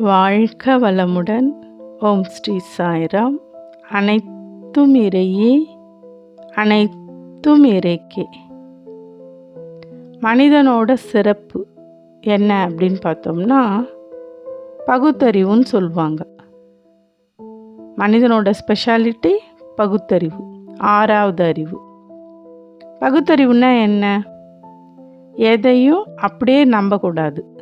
வாழ்க வளமுடன். ஓம் ஸ்ரீ சாய்ராம். அனைத்தும் இறையே அனைத்தும் இறைக்கே. மனிதனோட சிறப்பு என்ன அப்படின்னு பார்த்தோம்னா பகுத்தறிவுன்னு சொல்லுவாங்க மனிதனோட ஸ்பெஷாலிட்டி பகுத்தறிவு ஆறாவது அறிவு. பகுத்தறிவுனா என்ன? எதையும் அப்படியே நம்பக்கூடாது.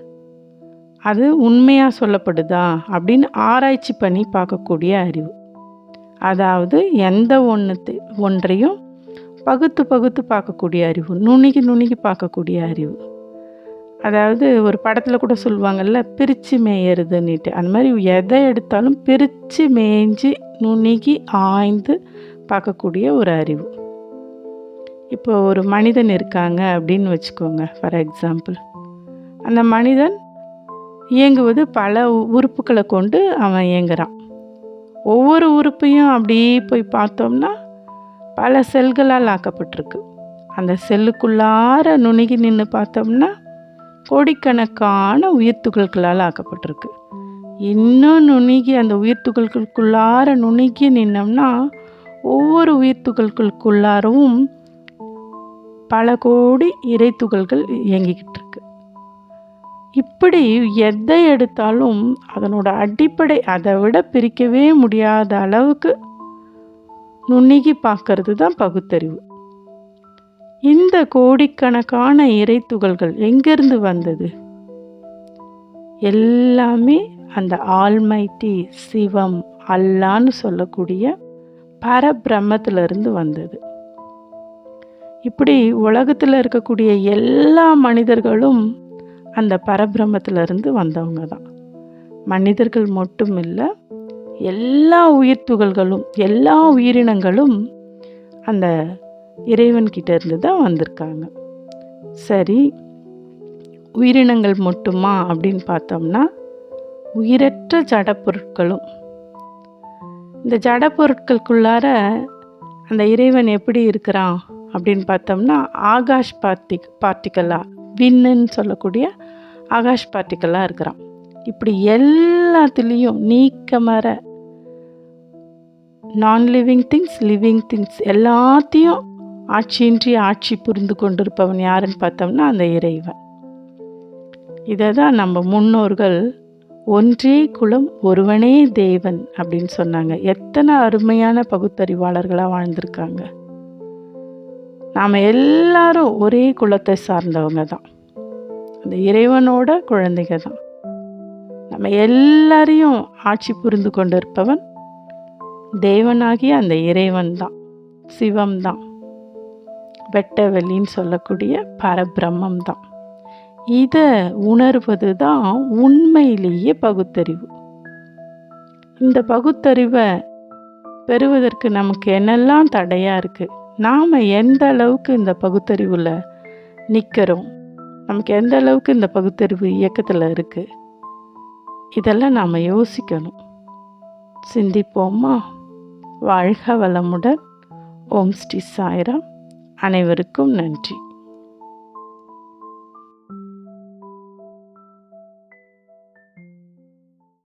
அது உண்மையாக சொல்லப்படுதா அப்படின்னு ஆராய்ச்சி பண்ணி பார்க்கக்கூடிய அறிவு. அதாவது எந்த ஒன்று ஒன்றையும் பகுத்து பகுத்து பார்க்கக்கூடிய அறிவு நுணுகி நுணுகி பார்க்கக்கூடிய அறிவு. அதாவது ஒரு படத்தில் கூட சொல்லுவாங்கள்ல பிரித்து மேயறதுன்னுட்டு. அந்த மாதிரி எதை எடுத்தாலும் பிரித்து மேய்ஞ்சி நுணுகி ஆய்ந்து பார்க்கக்கூடிய ஒரு அறிவு. இப்போ ஒரு மனிதன் இருக்காங்க அப்படின்னு வச்சுக்கோங்க ஃபார் எக்ஸாம்பிள் அந்த மனிதன் இயங்குவது பல உறுப்புகளை கொண்டு அவன் இயங்குகிறான் ஒவ்வொரு உறுப்பையும் அப்படியே போய் பார்த்தோம்னா பல செல்களால் ஆக்கப்பட்டிருக்கு. அந்த செல்லுக்குள்ளார நுணுகி நின்று பார்த்தோம்னா கோடிக்கணக்கான உயிர் துகள்களால் ஆக்கப்பட்டிருக்கு. இன்னும் நுணுகி அந்த உயிர் துகள்களுக்குள்ளார நுணுகி நின்னோம்னா ஒவ்வொரு உயிர் துகள்களுக்குள்ளாரவும் பல கோடி இறை துகள்கள் இயங்கிக்கிட்டு இருக்கு. இப்படி எதை எடுத்தாலும் அதனோட அடிப்படை அதை விட பிரிக்கவே முடியாத அளவுக்கு நுண்ணுகி பார்க்கறது தான் பகுத்தறிவு. இந்த கோடிக்கணக்கான இறை துகள்கள் எங்கேருந்து வந்தது? எல்லாமே அந்த ஆல்மைட்டி சிவம் அல்லான்னு சொல்லக்கூடிய பரபிரம்மத்திலிருந்து வந்தது. இப்படி உலகத்தில் இருக்கக்கூடிய எல்லா மனிதர்களும் அந்த பரபிரமத்திலிருந்து வந்தவங்க தான். மனிதர்கள் மட்டும் இல்லை எல்லா உயிர் துகள்களும் எல்லா உயிரினங்களும் அந்த இறைவன்கிட்ட இருந்து தான் வந்திருக்காங்க. சரி உயிரினங்கள் மட்டுமா அப்படின்னு பார்த்தோம்னா உயிரற்ற ஜட பொருட்களும் இந்த ஜட பொருட்களுக்குள்ளார அந்த இறைவன் எப்படி இருக்கிறான் அப்படின்னு பார்த்தோம்னா ஆகாஷ் பார்ட்டிக் பார்ட்டிக்கலாக விண்ணுன்னு சொல்லக்கூடிய ஆகாஷ் பார்ட்டிக்கலாக இருக்கிறான். இப்படி எல்லாத்துலேயும் நீக்கமர நான் லிவிங் திங்ஸ் லிவிங் திங்ஸ் எல்லாத்தையும் ஆட்சியின்றி ஆட்சி புரிந்து கொண்டிருப்பவன் யாருன்னு பார்த்தோம்னா அந்த இறைவன். இதை தான் நம்ம முன்னோர்கள் ஒன்றே குலம் ஒருவனே தேவன் அப்படின்னு சொன்னாங்க. எத்தனை அருமையான பகுத்தறிவாளர்களாக வாழ்ந்திருக்காங்க. நாம் எல்லாரும் ஒரே குலத்தை சார்ந்தவங்க தான். அந்த இறைவனோட குழந்தைங்க தான். நம்ம எல்லாரையும் ஆட்சி புரிந்து கொண்டிருப்பவன் தேவனாகிய அந்த இறைவன் தான் சிவம் தான் வெட்ட வெளின்னு சொல்லக்கூடிய பரபிரம்மம் தான். இதை உணர்வது தான் உண்மையிலேயே பகுத்தறிவு. இந்த பகுத்தறிவை பெறுவதற்கு நமக்கு என்னெல்லாம் தடையாக இருக்குது நாம் எந்த அளவுக்கு இந்த பகுத்தறிவில் நிற்கிறோம் நமக்கு எந்த அளவுக்கு இந்த பகுத்தறிவு இயக்கத்தில் இருக்குது இதெல்லாம் நாம் யோசிக்கணும். சிந்திப்போமா? வாழ்க வளமுடன். ஓம் ஸ்ரீ சாய்ராம். அனைவருக்கும் நன்றி.